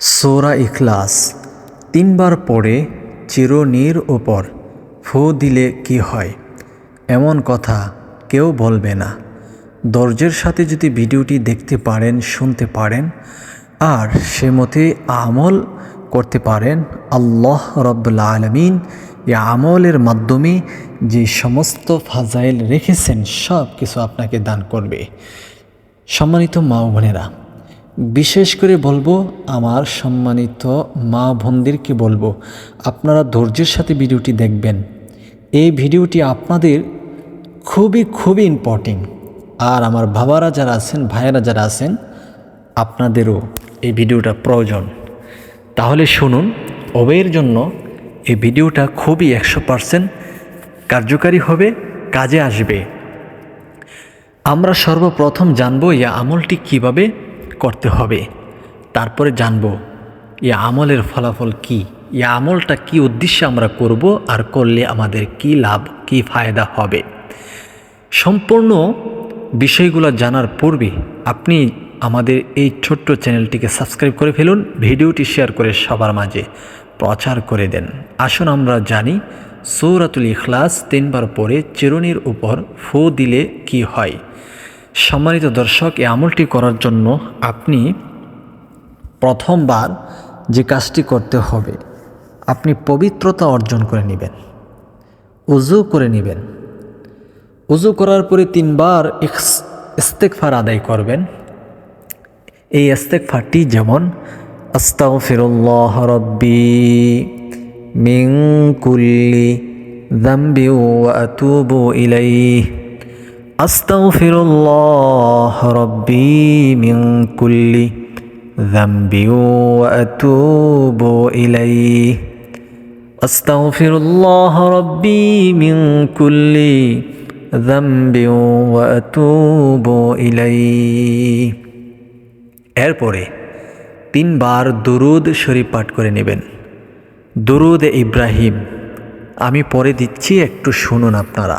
সোরা ইখলাস। তিনবার পড়ে চিরনির ওপর ফু দিলে কি হয়? এমন কথা কেউ বলবে না। ধৈর্যের সাথে যদি ভিডিওটি দেখতে পারেন, শুনতে পারেন, আর সে মতে আমল করতে পারেন, আল্লাহ রব্বুল আলমিন এই আমলের মাধ্যমে যে সমস্ত ফাজাইল রেখেছেন সব কিছু আপনাকে দান করবে। সম্মানিত মা বোনেরা বিশেষ করে বলব আমার সম্মানিত মা বোনদেরকে বলব, আপনারা ধৈর্যের সাথে ভিডিওটি দেখবেন। এই ভিডিওটি আপনাদের খুবই খুবই ইম্পর্টেন্ট আর আমার বাবারা যারা আছেন, ভাইয়েরা যারা আছেন, আপনাদেরও এই ভিডিওটা প্রয়োজন। তাহলে শুনুন, অবের জন্য এই ভিডিওটা খুবই একশো পারসেন্ট কার্যকারী হবে, কাজে আসবে। আমরা সর্বপ্রথম জানব এই আমলটি কীভাবে করতে হবে। তারপরে জানব এই আমলের ফলাফল কি? এই আমলটা কি উদ্দেশ্যে আমরা করব আর করলে আমাদের কি লাভ, কি ফায়দা হবে? সম্পূর্ণ বিষয়গুলো জানার পূর্বে আপনি আমাদের এই ছোট্ট চ্যানেলটিকে সাবস্ক্রাইব করে ফেলুন, ভিডিওটি শেয়ার করে সবার মাঝে প্রচার করে দেন। আসুন আমরা জানি, সৌরাতুল ইখলাস তিনবার পরে চিরুনির উপর ফু দিলে কি হয়? সম্মানিত দর্শক, এই আমলটি করার জন্য আপনি প্রথমবার যে কাজটি করতে হবে, আপনি পবিত্রতা অর্জন করে নেবেন, উজু করে নেবেন। উজু করার পরে তিনবার ইস্তেকফার আদায় করবেন। এই ইস্তেকফারটি যেমন, আস্তাগফিরুল্লাহ রব্বি মিন কুল্লি যামবি ওয়া আতুবু আস্তাগফিরুল্লাহ রব্বি মিন কুল্লি যামবি ওয়া আতুবু ইলাইহি। আস্তাগফিরুল্লাহ রব্বি মিন কুল্লি যামবি ওয়া আতুবু ইলাইহি। এরপরে তিনবার দুরুদ শরীফ পাঠ করে নেবেন। দুরুদ ইব্রাহিম, আমি পরে দিচ্ছি, একটু শুনুন আপনারা।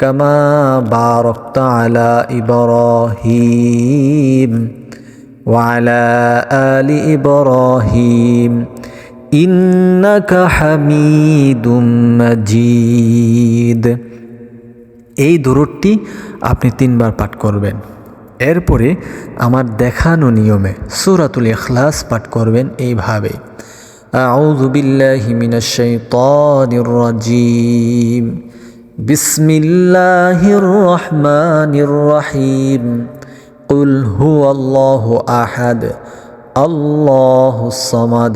كما باركت على ابراهيم وعلى ال ابراهيم انك حميد مجيد এই দূরটি আপনি তিনবার পাঠ করবেন এরপরে আমার দেখানো নিয়মে সুরাতুল ইখলাস পাঠ করবেন এইভাবে أعوذ بالله من الشيطان الرجيم বিসমিল্লাহির রহমানির রহিম কুল হু আল্লাহ আহাদ, আল্লাহ সমাদ,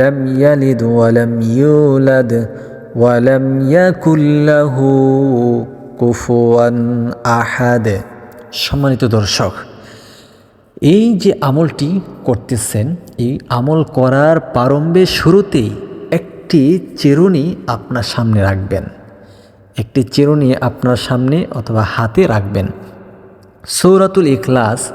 লম ইয়ালিদ ওয়ালাম ইউলাদ ওয়ালাম ইয়াকুল্লাহু কুফুয়ান আহাদ। সম্মানিত দর্শক, এই যে আমলটি করতেছেন, এই আমল করার প্রারম্ভে শুরুতেই একটি চিরুনি আপনার সামনে রাখবেন। একটি চিরুনি আপনার সামনে অথবা হাতে রাখবেন। সৌরাতুল ইখলাস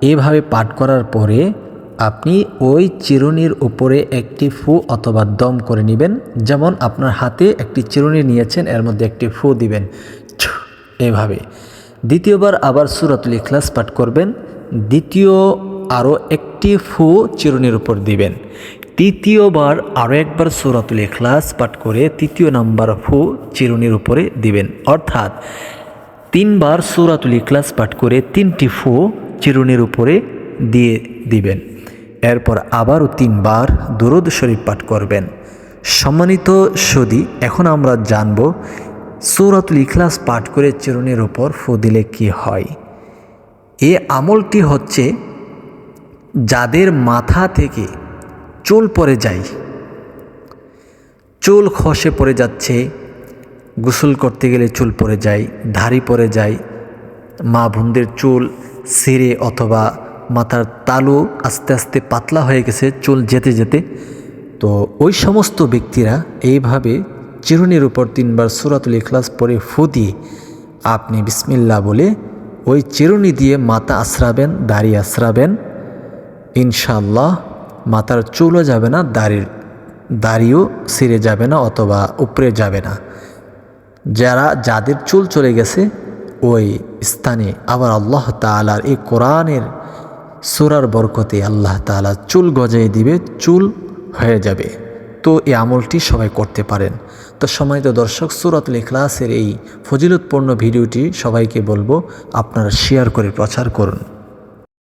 এভাবে পাঠ করার পরে আপনি ওই চিরুনির উপরে একটি ফু অথবা দম করে নেবেন। যেমন আপনার হাতে একটি চিরুনি নিয়েছেন, এর মধ্যে একটি ফু দিবেন। এভাবে। দ্বিতীয়বার আবার সুরাতুল ইখলাস পাঠ করবেন। দ্বিতীয় আরও একটি ফু চিরুনির উপর দিবেন। তৃতীয়বার আরও একবার সুরাতুল ইখলাস পাঠ করে তৃতীয় নাম্বার ফু চিরুনির উপরে দিবেন। অর্থাৎ তিনবার সুরাতুল ইখলাস পাঠ করে তিনটি ফু চিরুনির উপরে দিয়ে দিবেন। এরপর আবারও তিনবার দুরুদ শরীফ পাঠ করবেন। সম্মানিত সদি, এখন আমরা জানব সৌরাতুল ইখলাস পাঠ করে চিরুনির ওপর ফু দিলে কী হয়। এ আমলটি হচ্ছে যাদের মাথা থেকে চুল পড়ে যায় চুল খসে পড়ে যাচ্ছে। গোসল করতে গেলে চুল পড়ে যায় ধাড়ি পড়ে যায় মা বোনদের চুল সিরে অথবা মাথার তালু আস্তে আস্তে পাতলা হয়ে গেছে চুল যেতে যেতে। তো ওই সমস্ত ব্যক্তিরা এইভাবে চিরুনির উপর তিনবার সুরাতুল ইখলাস পরে ফু দিয়ে আপনি বিসমিল্লা বলে ওই চিরুনি দিয়ে মাথা আশ্রাবেন দাড়ি আশ্রাবেন ইনশাল্লাহ মাথার চুলও যাবে না, দাড়ির, দাড়িও ছিঁড়ে যাবে না অথবা উপরে যাবে না। যারা যাদের চুল চলে গেছে, ওই স্থানে আবার আল্লাহ তালার এই কোরআনের সুরার বরকতে আল্লাহ তালা চুল গজাই দিবে, চুল হয়ে যাবে। তো এই আমলটি সবাই করতে পারেন। তো সম্মানিত দর্শক, সুরাতুল ইখলাসের এই ফজিলতপূর্ণ ভিডিওটি সবাইকে বলব, আপনারা শেয়ার করে প্রচার করুন।